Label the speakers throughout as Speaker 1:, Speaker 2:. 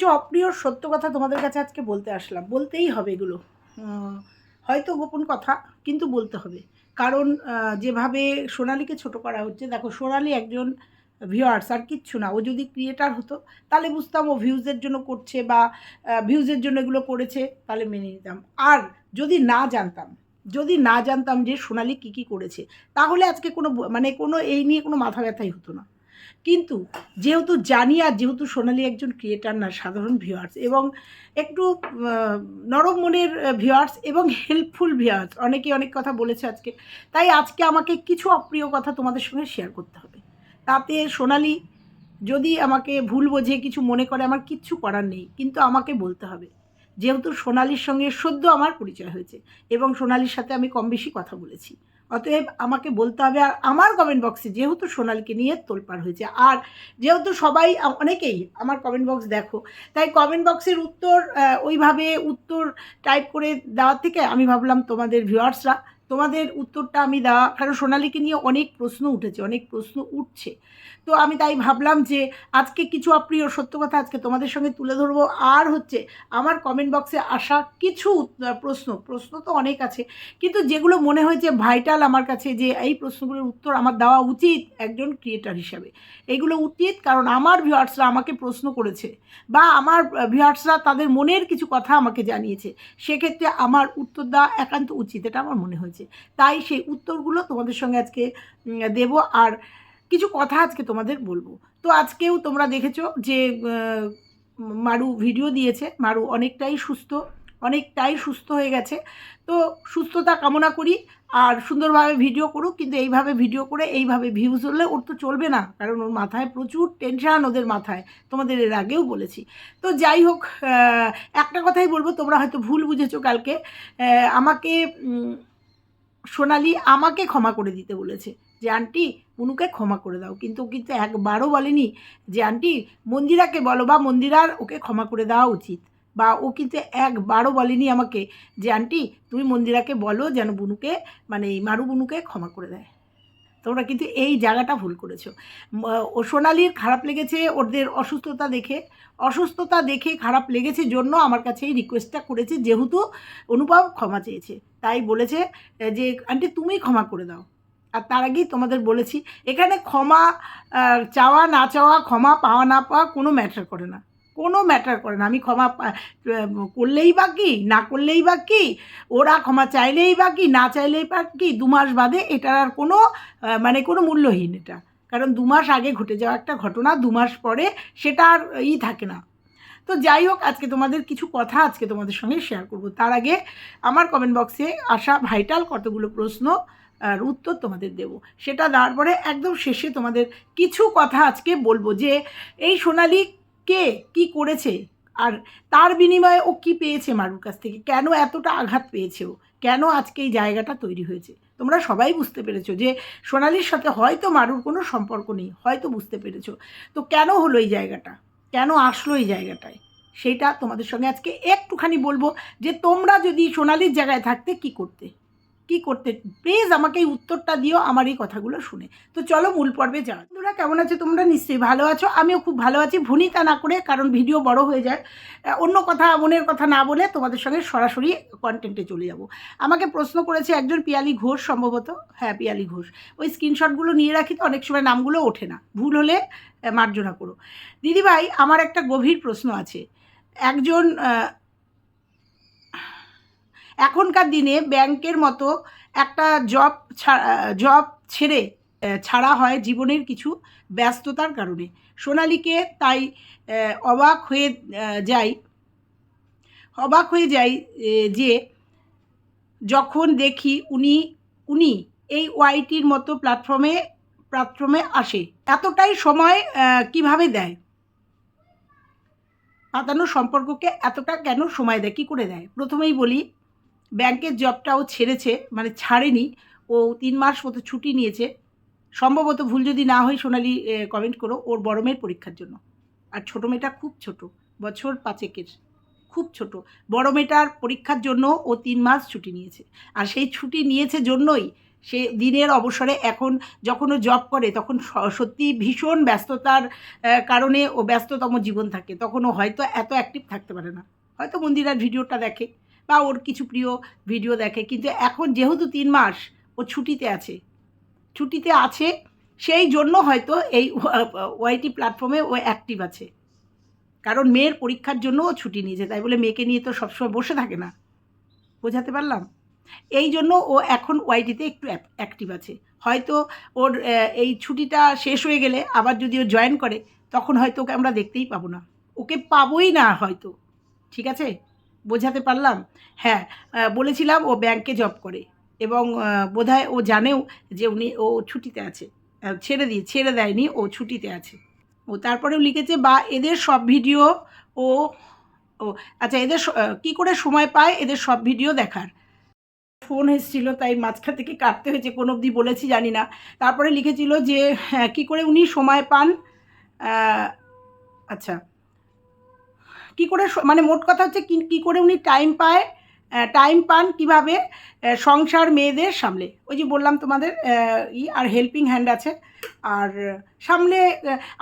Speaker 1: কিছু অপ্রিয় সত্য কথা তোমাদের কাছে আজকে বলতে আসলাম। বলতেই হবে এগুলো। হয়তো গোপন কথা, কিন্তু বলতে হবে। কারণ যেভাবে সোনালিকে ছোট করা হচ্ছে, দেখো সোনালি একজন ভিউয়ার্স আর কিচ্ছু না। ও যদি ক্রিয়েটার হতো, তাহলে বুঝতাম ও ভিউজের জন্য করছে বা ভিউজের জন্য এগুলো করেছে, তাহলে মেনে নিতাম। আর যদি না জানতাম, যদি না জানতাম যে সোনালি কী কী করেছে, তাহলে আজকে কোনো মানে কোনো এই নিয়ে কোনো মাথা ব্যথাই হতো না। কিন্তু যেহেতু জানি আর যেহেতু সোনালি একজন ক্রিয়েটার না, সাধারণ ভিউয়ার্স এবং একটু নরম মনের ভিউয়ার্স এবং হেল্পফুল ভিউয়ার্স অনেকে অনেক কথা বলেছে আজকে। তাই আজকে আমাকে কিছু অপ্রিয় কথা তোমাদের সঙ্গে শেয়ার করতে হবে। তাতে সোনালি যদি আমাকে ভুল বোঝে, কিছু মনে করে, আমার কিচ্ছু করার নেই। কিন্তু আমাকে বলতে হবে, যেহেতু সোনালির সঙ্গে সদ্য আমার পরিচয় হয়েছে এবং সোনালির সাথে আমি কম বেশি কথা বলেছি অতএব আমাকে বলতে হবে আর আমার কমেন্ট বক্সে যেহেতু সোনালকে নিয়ে তোলপাড় হয়েছে, আর যেহেতু সবাই, অনেকেই আমার কমেন্ট বক্স দেখো, তাই কমেন্ট বক্সের উত্তর ওইভাবে উত্তর টাইপ করে দেওয়ার থেকে আমি ভাবলাম তোমাদের ভিউয়ার্সরা তোমাদের উত্তরটা আমি দেওয়া কারণ সোনালিকে নিয়ে অনেক প্রশ্ন উঠেছে, অনেক প্রশ্ন উঠছে। তো আমি তাই ভাবলাম যে, আজকে কিছু অপ্রিয় সত্য কথা আজকে তোমাদের সঙ্গে তুলে ধরবো। আর হচ্ছে, আমার কমেন্ট বক্সে আসা কিছু প্রশ্ন প্রশ্ন তো অনেক আছে, কিন্তু যেগুলো মনে হয়েছে ভাইটাল আমার কাছে যে এই প্রশ্নগুলোর উত্তর আমার দেওয়া উচিত একজন ক্রিয়েটার হিসাবে। এগুলো উচিত কারণ আমার ভিউয়ার্সরা আমাকে প্রশ্ন করেছে বা আমার ভিউয়ার্সরা তাদের মনের কিছু কথা আমাকে জানিয়েছে। সেক্ষেত্রে আমার উত্তর দেওয়া একান্ত উচিত, এটা আমার মনে হয়েছে। তাই সেই উত্তরগুলো তোমাদের সঙ্গে আজকে দেব। আর কিছু কথা আজকে তোমাদের বলব। তো আজকেও তোমরা দেখেছ যে মারু ভিডিও দিয়েছে। মারু অনেকটাই সুস্থ অনেকটাই সুস্থ হয়ে গেছে। তো সুস্থতা কামনা করি। আর সুন্দরভাবে ভিডিও করুক, কিন্তু এইভাবে ভিডিও করে এইভাবে ভিউজ হলে ওর তো চলবে না। কারণ ওর মাথায় প্রচুর টেনশান ওদের মাথায়। তোমাদের এর আগেও বলেছি। তো যাই হোক একটা কথাই বলব। তোমরা হয়তো ভুল বুঝেছ কালকে। আমাকে সোনালি আমাকে ক্ষমা করে দিতে বলেছে। যে আন্টি পুনুকে ক্ষমা করে দাও। কিন্তু কিন্তু একবারও বলেনি যে, আন্টি, মন্দিরাকে বলো বা মন্দিরার ওকে ক্ষমা করে দেওয়া উচিত। বা ও কিন্তু একবারও বলেনি আমাকে যে, আন্টি, তুমি মন্দিরাকে বলো যেন বুনুকে মানে মারু বুনুকে ক্ষমা করে দেয়। তোমরা কিন্তু এই জায়গাটা ভুল করেছ। ও সোনালির খারাপ লেগেছে, ওদের অসুস্থতা দেখে অসুস্থতা দেখে খারাপ লেগেছে জন্য আমার কাছে এই রিকোয়েস্টটা করেছে, যেহেতু অনুপম ক্ষমা চেয়েছে। তাই বলেছে যে, আন্টি, তুমি ক্ষমা করে দাও। আর তার আগেই তোমাদের বলেছি, এখানে ক্ষমা চাওয়া না চাওয়া, ক্ষমা পাওয়া না পাওয়া কোনো ম্যাটার করে না। কোনো ম্যাটার করে না। আমি ক্ষমা করলেই বা কি, না করলেই বা কি, ওরা ক্ষমা চাইলেই বা কি, না চাইলেই বা কি, দু মাস বাদে এটার আর কোনো মানে কোনো মূল্যহীন এটা। কারণ দু মাস আগে ঘটে যাওয়া একটা ঘটনা, দু মাস পরে সেটা আর ই থাকে না। তো যাই হোক, আজকে তোমাদের কিছু কথা আজকে তোমাদের সঙ্গে শেয়ার করব। তার আগে আমার কমেন্ট বক্সে আসা ভাইটাল কতগুলো প্রশ্ন, আর উত্তর তোমাদের দেব। সেটা দেওয়ার পরে একদম শেষে তোমাদের কিছু কথা আজকে বলব যে, এই সোনালি কে? কি করেছে? আর তার বিনিময়ে ও কি পেয়েছে মারুর কাছ থেকে? কেন এতটা আঘাত পেয়েছে ও? কেন আজকে এই জায়গাটা তৈরি হয়েছে? তোমরা সবাই বুঝতে পেরেছ যে সোনালির সাথে হয়তো মারুর কোনো সম্পর্ক নেই, হয়তো বুঝতে পেরেছ। তো কেন হলো এই জায়গাটা? কেন আসলো এই জায়গাটায়? সেটা তোমাদের সঙ্গে আজকে একটুখানি বলব যে তোমরা যদি সোনালির জায়গায় থাকতে কি করতে? কি করতে প্লিজ আমাকে এই উত্তরটা দিও, আমার এই কথাগুলো শুনে। তো চলো মূল পর্বে যাও বন্ধুরা, কেমন আছো তোমরা? নিশ্চয়ই ভালো আছো। আমিও খুব ভালো আছি। ভুনিতা না করে, কারণ ভিডিও বড় হয়ে যায়। অন্য কথা, মনের কথা না বলে তোমাদের সঙ্গে সরাসরি কন্টেন্টে চলে যাব। আমাকে প্রশ্ন করেছে একজন পিয়ালি ঘোষ সম্ভবত। হ্যাঁ পিয়ালি ঘোষ। ওই স্ক্রিনশটগুলো নিয়ে রাখি তো, অনেক সময় নামগুলো ওঠে না। ভুল হলে মার্জনা করো। দিদিভাই, আমার একটা গভীর প্রশ্ন আছে। একজন এখনকার দিনে ব্যাংকের মতো একটা জব জব ছেড়ে ছাড়া হয় জীবনের কিছু ব্যস্ততার কারণে। সোনালিকে তাই অবাক হয়ে যাই, অবাক হয়ে যাই যে যখন দেখি উনি উনি এই ওয়াইটির মতো প্ল্যাটফর্মে প্ল্যাটফর্মে আসে, এতটাই সময় কীভাবে দেয়? পাতানো সম্পর্ককে এতটা কেন সময় দেয়? কী করে দেয়? প্রথমেই বলি ব্যাংকের জবটাও ছেড়েছে মানে ছাড়েনি। ও তিন মাস মতো ছুটি নিয়েছে। সম্ভবত ভুল যদি না হয় সোনালি কমেন্ট করো, ওর বড় মেয়ের পরীক্ষার জন্য। আর ছোটো মেয়েটা খুব ছোট, বছর পাঁচেকের, খুব ছোট। বড় মেয়েটার পরীক্ষার জন্য ও তিন মাস ছুটি নিয়েছে। আর সেই ছুটি নিয়েছে জন্যই সে দিনের অবসরে এখন যখন ও জব করে, তখন সত্যি ভীষণ ব্যস্ততার কারণে ও ব্যস্ততম জীবন থাকে। তখন ও হয়তো এত অ্যাক্টিভ থাকতে পারে না। হয়তো মন্দিরার ভিডিওটা দেখে। বা ওর কিছু প্রিয় ভিডিও দেখে। কিন্তু এখন যেহেতু তিন মাস, ও ছুটিতে আছে। ছুটিতে আছে, সেই জন্য হয়তো এই ওয়াইটি প্ল্যাটফর্মে ও অ্যাক্টিভ আছে। কারণ মেয়ের পরীক্ষার জন্য ও ছুটি নিয়েছে, তাই বলে মেয়েকে নিয়ে তো সবসময় বসে থাকে না। বোঝাতে পারলাম? এই জন্য ও এখন ওয়াইটিতে একটু অ্যাক্টিভ আছে। হয়তো ওর এই ছুটিটা শেষ হয়ে গেলে আবার যদি ও জয়েন করে, তখন হয়তো ওকে আমরা দেখতেই পাবো না। ওকে পাবোই না হয়তো। ঠিক আছে? বোঝাতে পারলাম? হ্যাঁ বলেছিলাম ও ব্যাংকে জব করে এবং বোধহয় ও জানেও যে উনি ও ছুটিতে আছে। ছেড়ে দিয়ে ছেড়ে দেয়নি ও ছুটিতে আছে। ও তারপরেও লিখেছে বা এদের সব ভিডিও ও ও আচ্ছা এদের কী করে সময় পায়? এদের সব ভিডিও দেখার। ফোন এসেছিল তাই মাঝখান থেকে কাটতে হয়েছে কোন অবধি বলেছি জানি না। তারপরে লিখেছিল যে হ্যাঁ, কী করে উনি সময় পান? আচ্ছা কী করে মানে মোট কথা হচ্ছে কী করে উনি টাইম পায় টাইম পান কীভাবে সংসার মেয়েদের সামলে। ওই যে বললাম তোমাদের ই আর হেল্পিং হ্যান্ড আছে। আর সামলে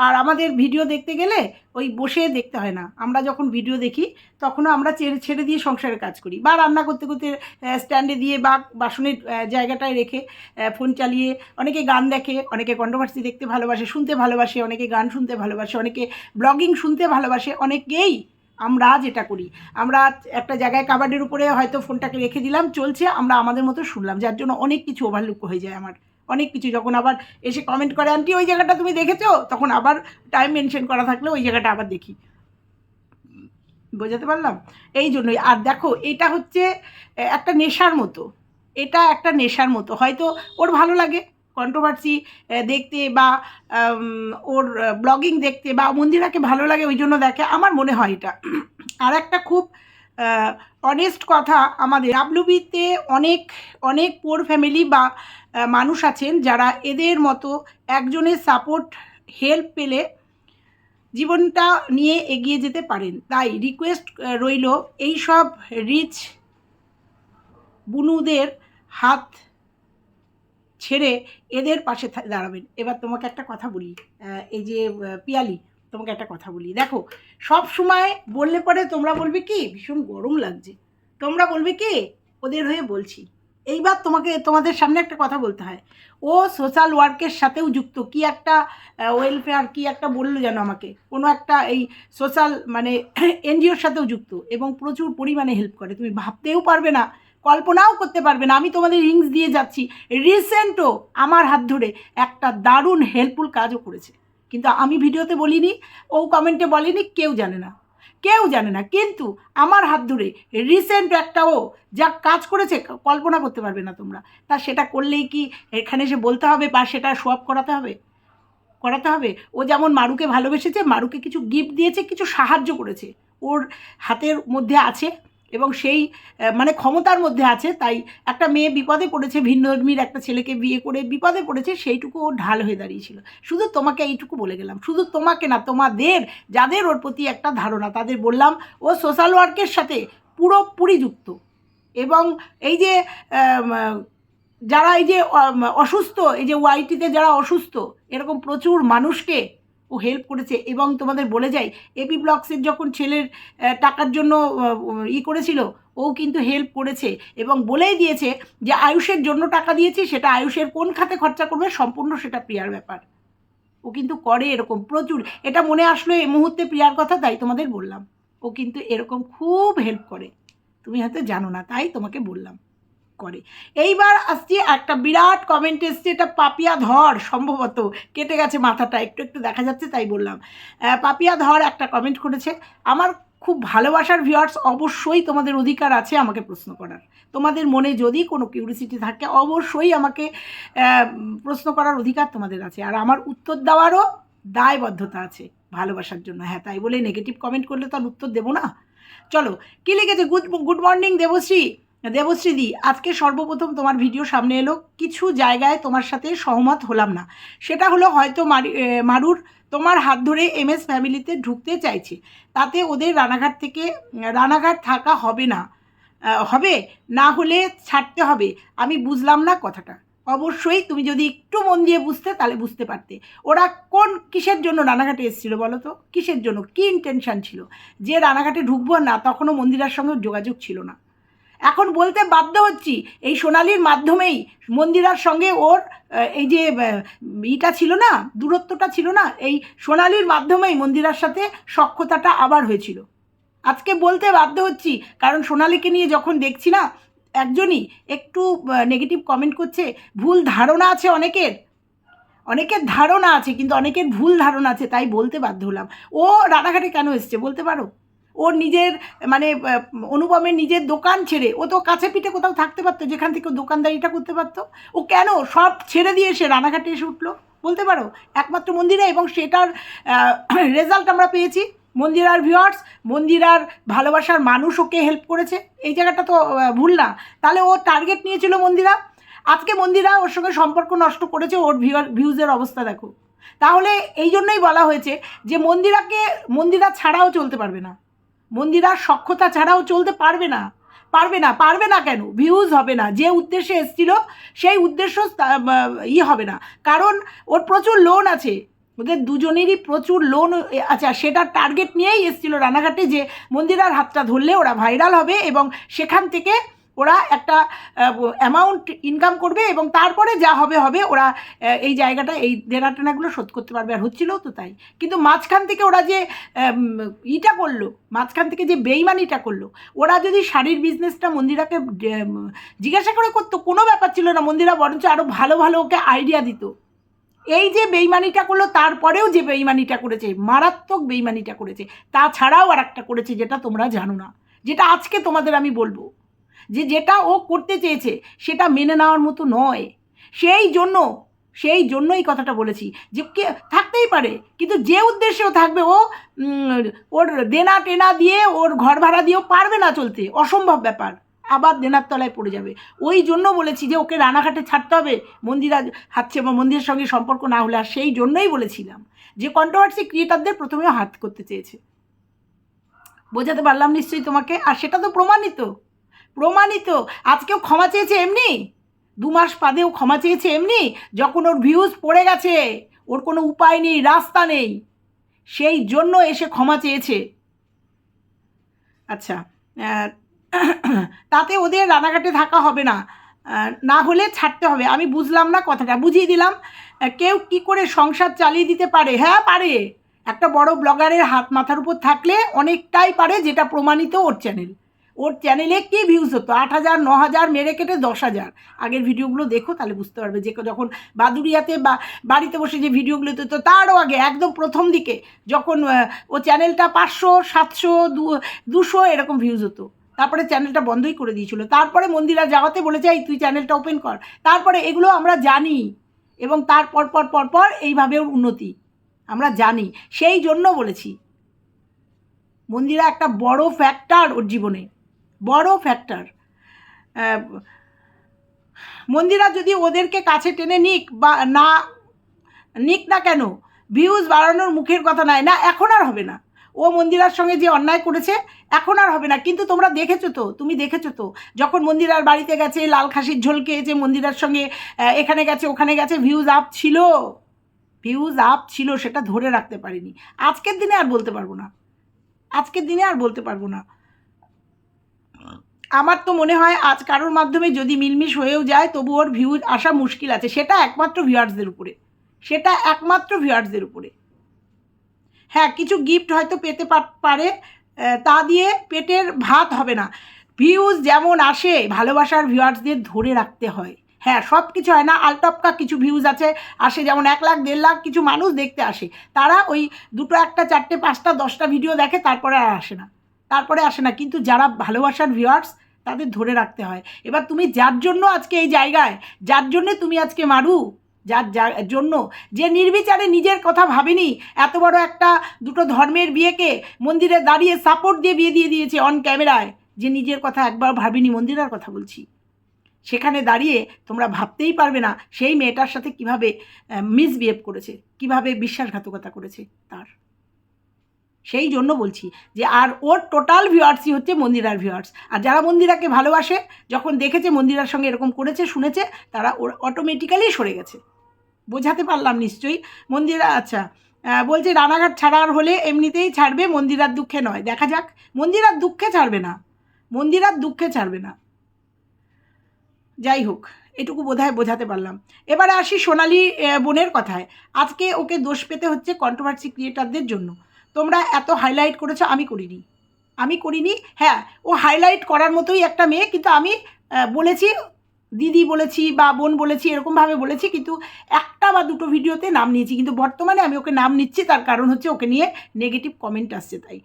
Speaker 1: আর আমাদের ভিডিও দেখতে গেলে ওই বসে দেখতে হয় না। আমরা যখন ভিডিও দেখি, তখনও আমরা ছেড়ে ছেড়ে দিয়ে সংসারের কাজ করি বা রান্না করতে করতে স্ট্যান্ডে দিয়ে বা বাসনের জায়গাটায় রেখে ফোন চালিয়ে অনেকে গান দেখে, অনেকে কন্ট্রোভার্সি দেখতে ভালোবাসে, শুনতে ভালোবাসে, অনেকে গান শুনতে ভালোবাসে, অনেকে ব্লগিং শুনতে ভালোবাসে, অনেকেই আমরা যেটা করি। আমরা একটা জায়গায় কাবাডের উপরে হয়তো ফোনটাকে রেখে দিলাম, চলছে, আমরা আমাদের মতো শুনলাম, যার জন্য অনেক কিছু ওভারলুক হয়ে যায় আমার। অনেক কিছু, যখন আবার এসে কমেন্ট করে আন্টি ওই জায়গাটা তুমি দেখেছ? তখন আবার টাইম মেনশন করা থাকলে ওই জায়গাটা আবার দেখি। বোঝাতে পারলাম? এই জন্যই। আর দেখো, এটা হচ্ছে একটা নেশার মতো। এটা একটা নেশার মতো। হয়তো ওর ভালো লাগে কন্ট্রোভার্সি দেখতে বা ওর ব্লগিং দেখতে বা মন্দিরাকে ভালো লাগে ওই জন্য দেখে, আমার মনে হয় এটা। আর একটা খুব অনেস্ট কথা, আমাদের ডাব্লিউবিতে অনেক অনেক পোর ফ্যামিলি বা মানুষ আছেন যারা এদের মতো একজনের সাপোর্ট হেল্প পেলে জীবনটা নিয়ে এগিয়ে যেতে পারেন। তাই রিকোয়েস্ট রইল এই সব রিচ বুনুদের হাত ছেড়ে এদের পাশে দাঁড়াবেন। এবার তোমাকে একটা কথা বলি এই যে পিয়ালি, তোমাকে একটা কথা বলি। দেখো, সব সময় বললে পরে তোমরা বলবে কি, ভীষণ গরম লাগছে। তোমরা বলবে কি, ওদের হয়ে বলছি। এইবার তোমাকে, তোমাদের সামনে একটা কথা বলতে হয়। ও সোশ্যাল ওয়ার্কের সাথেও যুক্ত। কি একটা ওয়েলফেয়ার কি একটা বলল যেন আমাকে। কোনো একটা এই সোশ্যাল মানে এনজিওর সাথেও যুক্ত এবং প্রচুর পরিমাণে হেল্প করে। তুমি ভাবতেও পারবে না কল্পনাও করতে পারবে না। আমি তোমাদের রিংস দিয়ে যাচ্ছি। রিসেন্টও আমার হাত ধরে একটা দারুণ হেল্পফুল কাজও করেছে। কিন্তু আমি ভিডিওতে বলিনি, ও কমেন্টে বলেনি, কেউ জানে না। কেউ জানে না। কিন্তু আমার হাত ধরে রিসেন্ট একটা ও যা কাজ করেছে, কল্পনা করতে পারবে না তোমরা। তা সেটা করলেই কি এখানে এসে বলতে হবে বা সেটা সোয়াপ করাতে হবে? করাতে হবে? ও যেমন মারুকে ভালোবেসেছে, মারুকে কিছু গিফট দিয়েছে, কিছু সাহায্য করেছে। ওর হাতের মধ্যে আছে। এবং সেই মানে ক্ষমতার মধ্যে আছে, তাই একটা মেয়ে বিপদে পড়েছে, ভিন্নধর্মীর একটা ছেলেকে বিয়ে করে বিপদে পড়েছে, সেইটুকু ও ঢাল হয়ে দাঁড়িয়েছিল। শুধু তোমাকে এইটুকু বলে গেলাম, শুধু তোমাকে না, তোমাদের, যাদের ওর প্রতি একটা ধারণা, তাদের বললাম, ও সোশ্যাল ওয়ার্কের সাথে পুরোপুরি যুক্ত। এবং এই যে যারা এই যে অসুস্থ, এই যে ওয়াইটিতে যারা অসুস্থ, এরকম প্রচুর মানুষকে ও হেল্প করেছে এবং তোমাদের বলে যাই এপি ব্লগসের যখন ছেলের টাকার জন্য ই করেছিল, ও কিন্তু হেল্প করেছে এবং বলেই দিয়েছে যে আয়ুষের জন্য টাকা দিয়েছি, সেটা আয়ুষের কোন খাতে খরচা করবে, সম্পূর্ণ সেটা প্রিয়ার ব্যাপার। ও কিন্তু করে এরকম প্রচুর, এটা মনে আসলো এই মুহূর্তে প্রিয়ার কথা, তাই তোমাদের বললাম। ও কিন্তু এরকম খুব হেল্প করে। তুমি হয়তো জানো না, তাই তোমাকে বললাম। করে। এইবার আসছি একটা বিরাট কমেন্ট এসছে, এটা পাপিয়া ধর সম্ভবত। কেটে গেছে মাথাটা, একটু একটু দেখা যাচ্ছে তাই বললাম। পাপিয়া ধর একটা কমেন্ট করেছে, আমার খুব ভালোবাসার ভিউয়ার্স অবশ্যই তোমাদের অধিকার আছে আমাকে প্রশ্ন করার। তোমাদের মনে যদি কোনো কিউরিসিটি থাকে, অবশ্যই আমাকে প্রশ্ন করার অধিকার তোমাদের আছে। আর আমার উত্তর দেওয়ারও দায়বদ্ধতা আছে ভালোবাসার জন্য। হ্যাঁ তাই বলে নেগেটিভ কমেন্ট করলে তো উত্তর দেবো না। চলো, কি লিখেছে? Good good morning Debashree. Debashree দি আজকে সর্বপ্রথম তোমার ভিডিও সামনে এলো। কিছু জায়গায় তোমার সাথে সহমত হলাম না। সেটা হলো হয়তো মারি মারুর তোমার হাত ধরে এম এস ফ্যামিলিতে ঢুকতে চাইছে। তাতে ওদের রানাঘাট থেকে, রানাঘাট থাকা হবে না। হবে, না হলে ছাড়তে হবে। আমি বুঝলাম না কথাটা। অবশ্যই তুমি যদি একটু মন দিয়ে বুঝতে, তাহলে বুঝতে পারতে। ওরা কোন কিসের জন্য রানাঘাটে এসেছিল বলো তো? কিসের জন্য? কী ইন্টেনশান ছিল? যে রানাঘাটে ঢুকবো না, তখনও মন্দিরার সঙ্গে যোগাযোগ ছিল না। এখন বলতে বাধ্য হচ্ছি, এই সোনালির মাধ্যমেই মন্দিরার সঙ্গে ওর এই যে ইটা ছিল না, দূরত্বটা ছিল না, এই সোনালির মাধ্যমেই মন্দিরার সাথে সক্ষতাটা আবার হয়েছিল। আজকে বলতে বাধ্য হচ্ছি, কারণ সোনালিকে নিয়ে যখন দেখছি না, একজনই একটু নেগেটিভ কমেন্ট করছে, ভুল ধারণা আছে অনেকের? অনেকের ধারণা আছে, কিন্তু অনেকের ভুল ধারণা আছে, তাই বলতে বাধ্য হলাম। ও রানাঘাটে কেন এসছে, বলতে পারো? ওর নিজের মানে অনুপমের নিজের দোকান ছেড়ে, ও তো কাছে পিঠে কোথাও থাকতে পারতো, যেখান থেকে দোকানদারিটা করতে পারতো। ও কেন সব ছেড়ে দিয়ে এসে রানাঘাটে এসে উঠল? বলতে পারো? একমাত্র মন্দিরে এবং সেটার রেজাল্ট আমরা পেয়েছি। মন্দিরার ভিউয়ার্স মন্দিরার ভালোবাসার মানুষ ওকে হেল্প করেছে। এই জায়গাটা তো ভুল না। তাহলে ও টার্গেট নিয়েছিল মন্দিরা। আজকে মন্দিরা ওর সঙ্গে সম্পর্ক নষ্ট করেছে, ওর ভিউজের অবস্থা দেখো। তাহলে এই জন্যই বলা হয়েছে যে মন্দিরাকে, মন্দিরা ছাড়াও চলতে পারবে না। মন্দিরার সক্ষতা ছাড়াও চলতে পারবে না। পারবে না পারবে না কেন? ভিউজ হবে না। যে উদ্দেশ্যে এসছিল, সেই উদ্দেশ্য ই হবে না। কারণ ওর প্রচুর লোন আছে। ওদের দুজনেরই প্রচুর লোন আচ্ছা সেটার টার্গেট নিয়েই এসেছিল রানাঘাটে যে মন্দিরার হাতটা ধরলে ওরা ভাইরাল হবে এবং সেখান থেকে ওরা একটা অ্যামাউন্ট ইনকাম করবে এবং তারপরে যা হবে হবে ওরা এই জায়গাটা, এই দেনা টেনাগুলো শোধ করতে পারবে। আর হচ্ছিলও তো তাই। কিন্তু মাঝখান থেকে ওরা যে ইটা করল, মাঝখান থেকে যে বেইমানিটা করল, ওরা যদি শাড়ির বিজনেসটা মন্দিরাকে জিজ্ঞাসা করে করতো, কোনো ব্যাপার ছিল না। মন্দিরা বরঞ্চ আরও ভালো ভালো ওকে আইডিয়া দিত। এই যে বেইমানিটা করল, তারপরেও যে বেইমানিটা করেছে, মারাত্মক বেইমানিটা করেছে, তাছাড়াও আর একটা করেছে যেটা তোমরা জানো না, যেটা আজকে তোমাদের আমি বলব। যে যেটা ও করতে চেয়েছে সেটা মেনে নেওয়ার মতো নয়। সেই জন্য, সেই জন্যই কথাটা বলেছি যে কে, থাকতেই পারে, কিন্তু যে উদ্দেশ্যেও থাকবে ও ওর দেনা টেনা দিয়ে ওর ঘর ভাড়া দিয়েও পারবে না চলতে। অসম্ভব ব্যাপার। আবার দেনার তলায় পড়ে যাবে। ওই জন্য বলেছি যে ওকে রানাঘাটে ছাড়তে হবে। মন্দিরা হাতছে বা মন্দিরের সঙ্গে সম্পর্ক না হলে আর সেই জন্যই বলেছিলাম যে কন্ট্রোভার্সি ক্রিয়েটারদের প্রথমে হাত করতে চেয়েছে। বোঝাতে পারলাম নিশ্চয়ই তোমাকে? আর সেটা তো প্রমাণিত। প্রমাণিত। আজকেও ক্ষমা চেয়েছে এমনি? দু মাস বাদেও ক্ষমা চেয়েছে এমনি? যখন ওর ভিউজ পড়ে গেছে, ওর কোনো উপায় নেই, রাস্তা নেই, সেই জন্য এসে ক্ষমা চেয়েছে। আচ্ছা তাতে ওদের রানাঘাটে থাকা হবে না। না হলে ছাড়তে হবে। আমি বুঝলাম না কথাটা, বুঝিয়ে দিলাম। কেউ কি করে সংসার চালিয়ে দিতে পারে? হ্যাঁ পারে। একটা বড় ব্লগারের হাত মাথার উপর থাকলে অনেকটাই পারে, যেটা প্রমাণিত ওর চ্যানেল ওর চ্যানেলে কী ভিউজ হতো? আট হাজার, ন হাজার, মেরে কেটে দশ হাজার। আগের ভিডিওগুলো দেখো, তাহলে বুঝতে পারবে যে যখন বাদুরিয়াতে বা বাড়িতে বসে যে ভিডিওগুলো তো তারও আগে একদম প্রথম দিকে যখন ও চ্যানেলটা পাঁচশো, সাতশো, দু, দুশো এরকম ভিউজ হতো। তারপরে চ্যানেলটা বন্ধই করে দিয়েছিল। তারপরে মন্দিরা যাওয়াতে বলেছে, এই তুই চ্যানেলটা ওপেন কর। তারপরে এগুলো আমরা জানি এবং তার পর পর পর পর এইভাবে ওর উন্নতি। আমরা জানি। সেই জন্য বলেছি। মন্দিরা একটা বড় ফ্যাক্টর ওর জীবনে। বড় ফ্যাক্টর মন্দিরা যদি ওদেরকে কাছে টেনে নিক বা না নিক না কেন ভিউজ বাড়ানোর মুখের কথা নয়। না, এখন আর হবে না। ও মন্দিরার সঙ্গে যে অন্যায় করেছে, এখন আর হবে না। কিন্তু তোমরা দেখেছ তো, তুমি দেখেছ তো, যখন মন্দিরার বাড়িতে গেছে, লাল খাসির ঝোল খেয়েছে মন্দিরার সঙ্গে এখানে গেছে, ওখানে গেছে ভিউজ আপ ছিল। ভিউজ আপ ছিল, সেটা ধরে রাখতে পারিনি। আজকের দিনে আর বলতে পারব না। আজকের দিনে আর বলতে পারব না। আমার তো মনে হয় আজ কারোর মাধ্যমে যদি মিলমিশ হয়েও যায়, তবু ওর ভিউজ আসা মুশকিল আছে। সেটা একমাত্র ভিউয়ার্সদের উপরে। সেটা একমাত্র ভিউয়ার্সদের উপরে। হ্যাঁ কিছু গিফট হয়তো পেতে পারে তা দিয়ে পেটের ভাত হবে না। ভিউজ যেমন আসে, ভালোবাসার ভিউয়ার্সদের ধরে রাখতে হয়। হ্যাঁ সব কিছু হয় না, আলটপকা কিছু ভিউজ আছে, আসে যেমন এক লাখ, দেড় লাখ কিছু মানুষ দেখতে আসে। তারা ওই দুটো একটা, চারটে, পাঁচটা, দশটা ভিডিও দেখে, তারপরে আর আসে না। তারপরে আসে না। কিন্তু যারা ভালোবাসার ভিউয়ার্স তাদের ধরে রাখতে হয়। এবার তুমি যার জন্য আজকে এই জায়গায়, যার জন্যে তুমি আজকে মারু, যার যার জন্য, যে নির্বিচারে নিজের কথা ভাবেনি, এত বড় একটা দুটো ধর্মের বিয়েকে মন্দিরে দাঁড়িয়ে সাপোর্ট দিয়ে বিয়ে দিয়ে দিয়েছে অন ক্যামেরায় যে নিজের কথা একবার ভাবিনি, মন্দিরের কথা বলছি। সেখানে দাঁড়িয়ে তোমরা ভাবতেই পারবে না, সেই মেয়েটার সাথে কীভাবে মিসবিহেভ করেছে, কীভাবে বিশ্বাসঘাতকতা করেছে তার। সেই জন্য বলছি যে, আর ওর টোটাল ভিউয়ার্সই হচ্ছে মন্দিরার ভিউয়ার্স আর যারা মন্দিরাকে ভালোবাসে, যখন দেখেছে মন্দিরার সঙ্গে এরকম করেছে, শুনেছে, তারা ওর অটোমেটিক্যালি সরে গেছে। বোঝাতে পারলাম নিশ্চয়ই। মন্দিরা আচ্ছা বলছে রানাঘাট ছাড়ার হলে এমনিতেই ছাড়বে, মন্দিরার দুঃখে নয়। দেখা যাক, মন্দিরার দুঃখে ছাড়বে না। মন্দিরার দুঃখে ছাড়বে না। যাই হোক, এটুকু বোধহয় বোঝাতে পারলাম। এবারে আসি সোনালি বোনের কথায়। আজকে ওকে দোষ পেতে হচ্ছে কন্ট্রোভার্সি ক্রিয়েটারদের জন্য। তোমরা এত হাইলাইট করেছ, আমি করিনি। আমি করিনি হ্যাঁ ও হাইলাইট করার মতোই একটা মেয়ে, কিন্তু আমি বলেছি, দিদি বলেছি বা বোন বলেছি, এরকমভাবে বলেছি, কিন্তু একটা বা দুটো ভিডিওতে নাম নিয়েছি। কিন্তু বর্তমানে আমি ওকে নাম নিচ্ছি, তার কারণ হচ্ছে ওকে নিয়ে নেগেটিভ কমেন্ট আসছে তাই।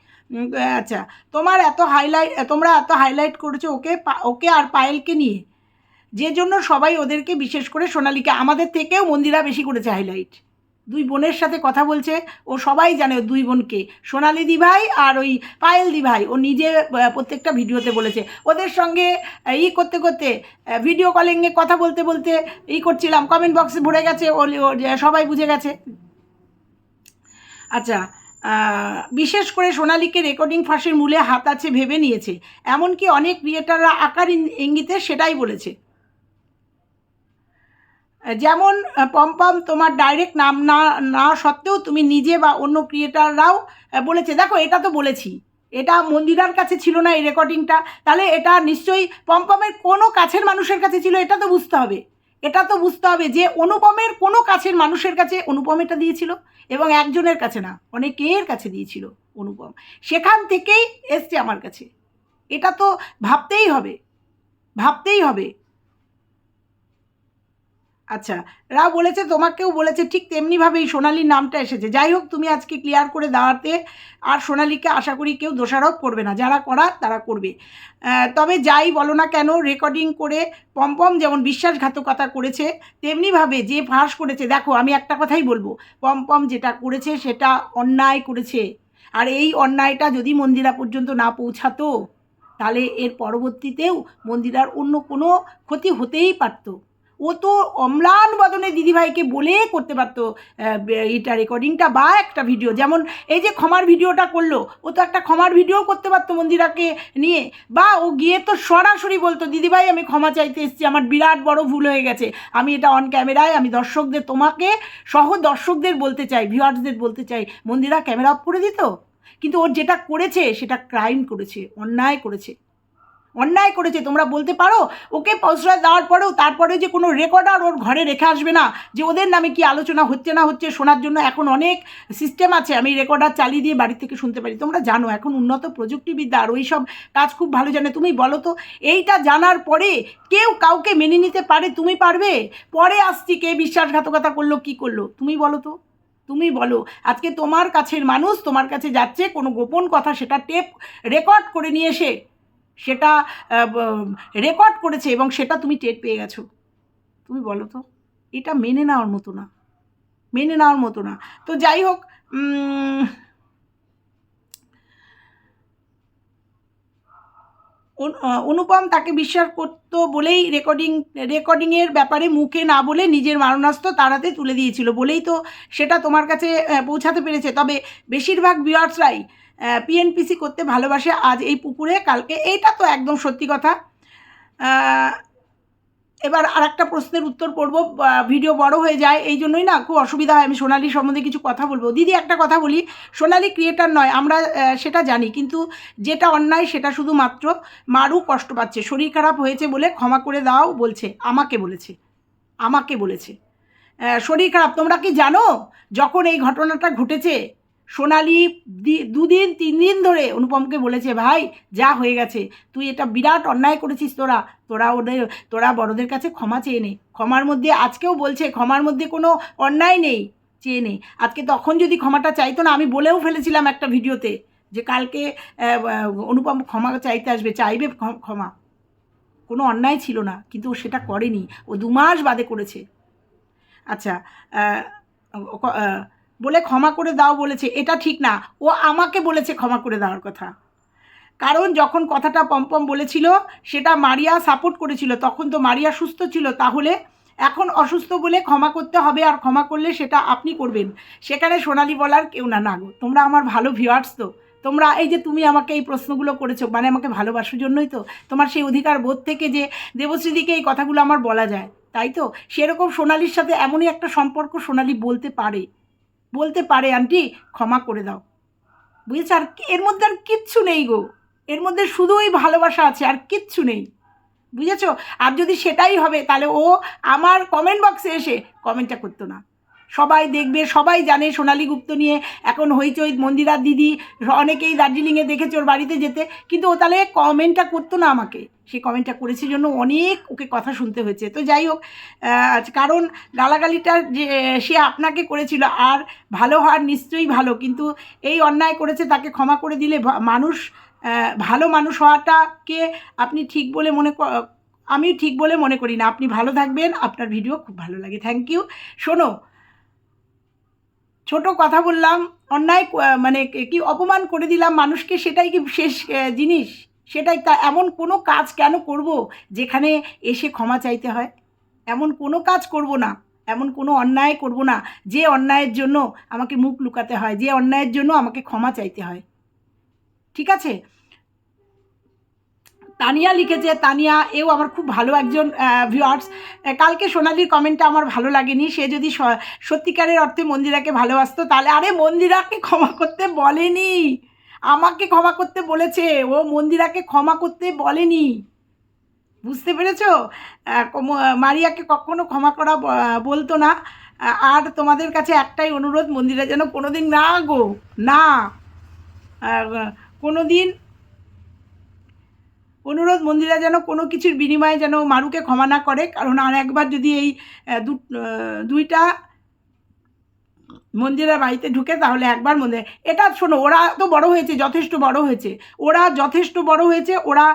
Speaker 1: আচ্ছা তোমার এত হাইলাইট তোমরা এত হাইলাইট করেছ ওকে ওকে আর পায়েলকে নিয়ে, যে জন্য সবাই ওদেরকে বিশেষ করে সোনালীকে, আমাদের থেকেও মন্দিরা বেশি করেছে হাইলাইট দুই বোনের সাথে কথা বলছে। ও সবাই জানে দুই বোনকে। সোনালি দিভাই আর ওই পায়েল দিভাই। ও নিজে প্রত্যেকটা ভিডিওতে বলেছে। ওদের সঙ্গে ই করতে করতে ভিডিও কলিংয়ে কথা বলতে বলতে ই করছিলাম। কমেন্ট বক্সে ভরে গেছে। ও সবাই বুঝে গেছে। আচ্ছা বিশেষ করে সোনালীকে রেকর্ডিং ফাঁসের মূলে হাত আছে ভেবে নিয়েছে। এমনকি অনেক ক্রিয়েটাররা আকার ইঙ্গিতে সেটাই বলেছে। যেমন পম্পম, তোমার ডাইরেক্ট নাম না না সত্ত্বেও তুমি নিজে বা অন্য ক্রিয়েটাররাও বলেছে, দেখো, এটা তো বলেছি। এটা মন্দিরার কাছে ছিল না এই রেকর্ডিংটা তাহলে এটা নিশ্চয়ই পম্পমের কোনো কাছের মানুষের কাছে ছিল, এটা তো বুঝতে হবে। এটা তো বুঝতে হবে যে অনুপমের কোনো কাছের মানুষের কাছে অনুপম এটা দিয়েছিল এবং একজনের কাছে না, অনেকের কাছে দিয়েছিল অনুপম। সেখান থেকেই এসছে আমার কাছে। এটা তো ভাবতেই হবে। ভাবতেই হবে। আচ্ছা রা বলেছে, তোমাকেও বলেছে, ঠিক তেমনিভাবেই সোনালির নামটা এসেছে। যাই হোক, তুমি আজকে ক্লিয়ার করে দাঁড়াতে আর সোনালিকে আশা করি কেউ দোষারোপ করবে না। যারা করার, তারা করবে। তবে যাই বলো না কেন রেকর্ডিং করে পম্পম যেমন বিশ্বাসঘাতকতা করেছে, তেমনিভাবে যে ফাঁস করেছে, দেখো, আমি একটা কথাই বলব পম্পম যেটা করেছে, সেটা অন্যায় করেছে। আর এই অন্যায়টা যদি মন্দিরা পর্যন্ত না পৌঁছাতো, তাহলে এর পরবর্তীতেও মন্দিরার অন্য কোনো ক্ষতি হতেই পারতো। ও তো অম্লান বদনে দিদিভাইকে বলে করতে পারতো এটা রেকর্ডিংটা বা একটা ভিডিও যেমন এই যে ক্ষমার ভিডিওটা করল, ও তো একটা ক্ষমার ভিডিও করতে পারতো মন্দিরাকে নিয়ে। বা ও গিয়ে তো সরাসরি বলতো, দিদিভাই, আমি ক্ষমা চাইতে এসেছি, আমার বিরাট বড় ভুল হয়ে গেছে। আমি এটা অন ক্যামেরায় আমি দর্শকদের, তোমাকে সহ দর্শকদের বলতে চাই ভিউয়ার্সদের বলতে চাই, মন্দিরা ক্যামেরা অফ করে দিত? কিন্তু ওর যেটা করেছে, সেটা ক্রাইম করেছে, অন্যায় করেছে। অন্যায় করেছে, তোমরা বলতে পারো? ওকে প্রশ্রয় দেওয়ার পরেও তারপরে যে কোনো রেকর্ডার ওর ঘরে রেখে আসবে না, যে ওদের নামে কি আলোচনা হচ্ছে না হচ্ছে শোনার জন্য এখন অনেক সিস্টেম আছে, আমি রেকর্ডার চালিয়ে দিয়ে বাড়ি থেকে শুনতে পারি। তোমরা জানো, এখন উন্নত প্রযুক্তিবিদ্যা আর ওই সব কাজ খুব ভালো জানে। তুমি বলো তো, এইটা জানার পরে কেউ কাউকে মেনে নিতে পারে? তুমি পারবে? পরে আসছি, কে বিশ্বাসঘাতকতা করল, কি করল? তুমি বলো তো, তুমি বলো। আজকে তোমার কাছের মানুষ তোমার কাছে যাচ্ছে, কোনো গোপন কথা সেটা টেপ রেকর্ড করে নিয়ে এসে সেটা রেকর্ড করেছে এবং সেটা তুমি টের পেয়ে গেছো। তুমি বলো তো, এটা মেনে নেওয়ার মতো না। মেনে নেওয়ার মতো না। তো যাই হোক অনুপম তাকে বিশ্বাস করতো বলেই রেকর্ডিং, রেকর্ডিংয়ের ব্যাপারে মুখে না বলে নিজের মারণাস্ত্র তাড়াতে তুলে দিয়েছিল বলেই তো সেটা তোমার কাছে পৌঁছাতে পেরেছে। তবে বেশিরভাগ ভিউয়ার্সরাই পিএনপিসি করতে ভালোবাসে আজ এই পুকুরে, কালকে। এইটা তো একদম সত্যি কথা। এবার আর একটা প্রশ্নের উত্তর করব ভিডিও বড় হয়ে যায়, এই জন্যই না খুব অসুবিধা হয় আমি সোনালি সম্বন্ধে কিছু কথা বলব। দিদি একটা কথা বলি, সোনালি ক্রিয়েটার নয়, আমরা সেটা জানি, কিন্তু যেটা অন্যায় সেটা শুধুমাত্র মারু কষ্ট পাচ্ছে, শরীর খারাপ হয়েছে বলে ক্ষমা করে দাও বলছে, আমাকে বলেছে আমাকে বলেছে। শরীর খারাপ, তোমরা কি জানো, যখন এই ঘটনাটা ঘটেছে সোনালি দুদিন তিন দিন ধরে অনুপমকে বলেছে, ভাই, যা হয়ে গেছে। তুই এটা বিরাট অন্যায় করেছিস তোরা। তোরা ওদের, তোরা বড়দের কাছে ক্ষমা চেয়ে নে। ক্ষমার মধ্যে আজকেও বলছে, ক্ষমার মধ্যে কোনো অন্যায় নেই, চেয়ে নে। আজকে তখন যদি ক্ষমাটা চাইতো না, আমি বলেও ফেলেছিলাম একটা ভিডিওতে যে কালকে অনুপম ক্ষমা চাইতে আসবে, চাইবে ক্ষ- ক্ষমা। কোনো অন্যায় ছিল না, কিন্তু ও সেটা করেনি। ও দু মাস বাদে করেছে। আচ্ছা বলে ক্ষমা করে দাও বলেছে, এটা ঠিক না। ও আমাকে বলেছে ক্ষমা করে দেওয়ার কথা। কারণ যখন কথাটা পম্পম বলেছিল, সেটা মারিয়া সাপোর্ট করেছিল, তখন তো মারিয়া সুস্থ ছিল, তাহলে এখন অসুস্থ বলে ক্ষমা করতে হবে আর ক্ষমা করলে সেটা আপনি করবেন। সেখানে সোনালি বলার কেউ না না গো, তোমরা আমার ভালো ভিউয়ার্স তো। তোমরা এই যে তুমি আমাকে এই প্রশ্নগুলো করেছ মানে আমাকে ভালোবাসার জন্যই তো, তোমার সেই অধিকার বোধ থেকে যে দেবশ্রীদিকে এই কথাগুলো আমার বলা যায়, তাই তো? সেরকম সোনালির সাথে এমনই একটা সম্পর্ক সোনালি বলতে পারে। বলতে পারে, আন্টি, ক্ষমা করে দাও। বুঝেছ? আর এর মধ্যে আর কিচ্ছু নেই গো। এর মধ্যে শুধু ওই ভালোবাসা আছে, আর কিচ্ছু নেই। বুঝেছ? আর যদি সেটাই হবে, তাহলে ও আমার কমেন্ট বক্সে এসে কমেন্টটা করতো না। সবাই দেখবে, সবাই জানে সোনালী গুপ্ত নিয়ে এখন হইচই মন্দিরার দিদি। অনেকেই দার্জিলিংয়ে দেখেছে ওর বাড়িতে যেতে, কিন্তু ও তাহলে কমেন্টটা করতো না আমাকে। সে কমেন্টটা করেছে জন্য অনেক ওকে কথা শুনতে হয়েছে। তো যাই হোক কারণ গালাগালিটা যে, সে আপনাকে করেছিল, আর ভালো হওয়ার নিশ্চয়ই ভালো, কিন্তু এই অন্যায় করেছে তাকে ক্ষমা করে দিলে মানুষ ভালো মানুষ হওয়াটাকে আপনি ঠিক বলে মনে আমি ঠিক বলে মনে করি না। আপনি ভালো থাকবেন, আপনার ভিডিও খুব ভালো লাগে। Thank you. শোনো ছোট কথা বললাম, অন্যায় মানে কি অপমান করে দিলাম মানুষকে সেটাই কি শেষ জিনিস? সেটাই তা, এমন কোনো কাজ কেন করব যেখানে এসে ক্ষমা চাইতে হয়? এমন কোনো কাজ করব না, এমন কোনো অন্যায় করব না যে অন্যায়ের জন্য আমাকে মুখ লুকাতে হয়, যে অন্যায়ের জন্য আমাকে ক্ষমা চাইতে হয়। ঠিক আছে? তানিয়া লিখেছে, তানিয়া এও আমার খুব ভালো একজন ভিউয়ার্স কালকে সোনালির কমেন্টটা আমার ভালো লাগেনি। সে যদি সত্যিকারের অর্থে মন্দিরাকে ভালোবাসতো, তাহলে আরে মন্দিরাকে ক্ষমা করতে বলেনি। আমাকে ক্ষমা করতে বলেছে। ও মন্দিরাকে ক্ষমা করতে বলেনি। বুঝতে পেরেছ? মারিয়াকে কখনো ক্ষমা করা বলতো না। আর তোমাদের কাছে একটাই অনুরোধ, মন্দিরা যেন কোনোদিন না গো, না। কোনো দিন অনুরোধ মন্দিরা যেন কোনো কিছুর বিনিময়ে যেন মারুকে ক্ষমা না করে, কারণ আর একবার যদি এই দুইটা মন্দিরের বাড়িতে ঢুকে তাহলে একবার মন্দির এটা শোনো, ওরা তো বড় হয়েছে, যথেষ্ট বড় হয়েছে। ওরা যথেষ্ট বড় হয়েছে, ওরা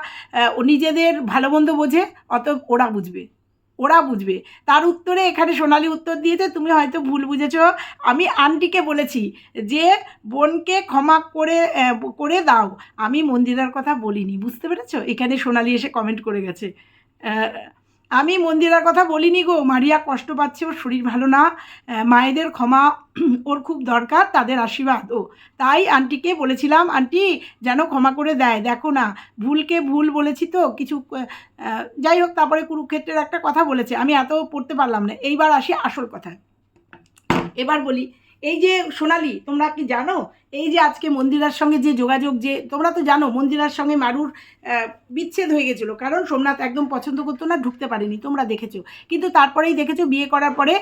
Speaker 1: নিজেদের ভালো মন্দ বোঝে অত ওরা বুঝবে। ওরা বুঝবে। তার উত্তরে এখানে সোনালি উত্তর দিয়েছে, তুমি হয়তো ভুল বুঝেছ। আমি আন্টিকে বলেছি যে, বোনকে ক্ষমা করে করে দাও। আমি মন্দিরার কথা বলিনি, বুঝতে পেরেছ? এখানে সোনালি এসে কমেন্ট করে গেছে। আমি মন্দিরার কথা বলিনি গো। মারিয়া কষ্ট পাচ্ছে, ওর শরীর ভালো না। মায়েদের ক্ষমা ওর খুব দরকার, তাদের আশীর্বাদ। ও, তাই আন্টিকে বলেছিলাম, আন্টি, যেন ক্ষমা করে দেয়। দেখো না, ভুলকে ভুল বলেছি তো, কিছু যাই হোক, তারপরে কুরুক্ষেত্রের একটা কথা বলেছে। আমি এত পড়তে পারলাম না। এইবার আসি আসল কথায়। এবার বলি এই যে সোনালি, তোমরা কি জানো? এই যে আজকে মন্দিরার সঙ্গে যে যোগাযোগ যে, তোমরা তো জানো মন্দিরার সঙ্গে মারুর বিচ্ছেদ হয়ে গেছিল। কারণ সোমনাথ একদম পছন্দ করতো না, ঢুকতে পারেনি, তোমরা দেখেছ। কিন্তু তারপরেই দেখেছ, বিয়ে করার পরে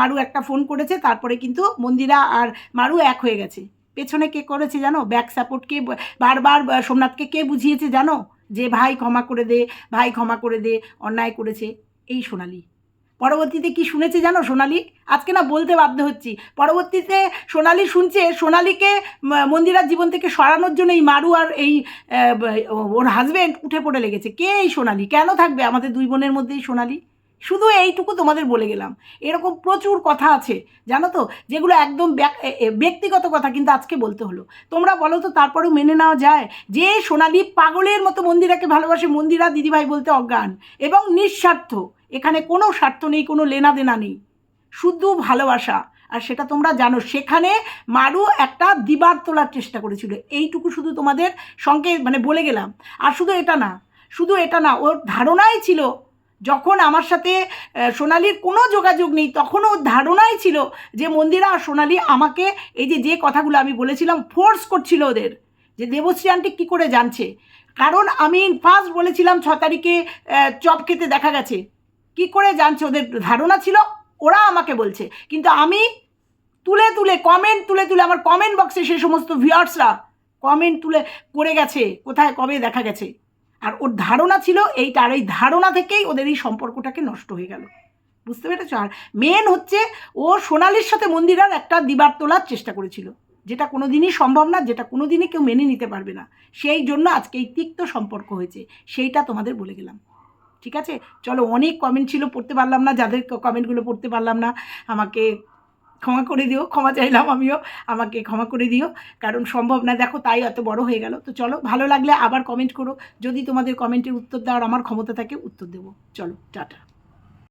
Speaker 1: মারু একটা ফোন করেছে, তারপরে কিন্তু মন্দিরা আর মারু এক হয়ে গেছে। পেছনে কে করেছে জানো? ব্যাক সাপোর্ট কে, বারবার সোমনাথকে কে বুঝিয়েছে জানো? যে ভাই ক্ষমা করে দে, ভাই ক্ষমা করে দে, অন্যায় করেছে। এই সোনালি। পরবর্তীতে কি শুনেছে জানো সোনালি? আজকে না বলতে বাধ্য হচ্ছি। পরবর্তীতে সোনালি শুনছে, সোনালিকে মন্দিরার জীবন থেকে সরানোর জন্য এই মারু আর এই ওর হাজবেন্ড উঠে পড়ে লেগেছে। কে এই সোনালি? কেন থাকবে আমাদের দুই বোনের মধ্যেই সোনালি? শুধু এইটুকু তোমাদের বলে গেলাম। এরকম প্রচুর কথা আছে, জানো তো, যেগুলো একদম ব্যক্তিগত কথা কিন্তু আজকে বলতে হলো। তোমরা বলো তো, তারপরেও মেনে নেওয়া যায় যে সোনালি পাগলের মতো মন্দিরাকে ভালোবাসে মন্দিরা দিদিভাই বলতে অজ্ঞান এবং নিঃস্বার্থ। এখানে কোনো স্বার্থ নেই, কোনো লেনা দেনা নেই। শুধু ভালোবাসা। আর সেটা তোমরা জানো, সেখানে মারু একটা দিবার তোলার চেষ্টা করেছিল। এইটুকু শুধু তোমাদের সঙ্গে মানে বলে গেলাম। আর শুধু এটা না, শুধু এটা না, ওর ধারণাই ছিল, যখন আমার সাথে সোনালির কোনো যোগাযোগ নেই, তখন ওর ধারণাই ছিল যে মন্দিরা আর সোনালি আমাকে এই যে যে কথাগুলো আমি বলেছিলাম ফোর্স করছিল ওদের যে দেবশ্রী আন্টি কী করে জানছে। কারণ আমি ফার্স্ট বলেছিলাম ছ তারিখে চপ খেতে দেখা গেছে। কি করে জানছে? ওদের ধারণা ছিল, ওরা আমাকে বলছে। কিন্তু আমি তুলে তুলে কমেন্ট তুলে তুলে আমার কমেন্ট বক্সে সেই সমস্ত ভিউয়ার্সরা কমেন্ট তুলে করে গেছে, কোথায়, কবে দেখা গেছে। আর ওর ধারণা ছিল এইটা, আর এই ধারণা থেকেই ওদের এই সম্পর্কটাকে নষ্ট হয়ে গেল। বুঝতে পেরেছ? আর মেন হচ্ছে, ও সোনালির সাথে মন্দিরার একটা দিবার তোলার চেষ্টা করেছিল। যেটা কোনো দিনই সম্ভব না, যেটা কোনো দিনই কেউ মেনে নিতে পারবে না। সেই জন্য আজকে এই তিক্ত সম্পর্ক হয়েছে। সেইটা তোমাদের বলে গেলাম। ঠিক আছে? চলো, অনেক কমেন্ট ছিল, পড়তে পারলাম না, যাদের কমেন্টগুলো পড়তে পারলাম না, আমাকে ক্ষমা করে দিও, ক্ষমা চাইলাম আমিও, আমাকে ক্ষমা করে দিও, কারণ সম্ভব না, দেখো তাই এত বড় হয়ে গেল। তো চলো, ভালো লাগলে আবার কমেন্ট করো, যদি তোমাদের কমেন্টের উত্তর দেওয়ার আমার ক্ষমতা থাকে, উত্তর দেবো। চলো, টাটা।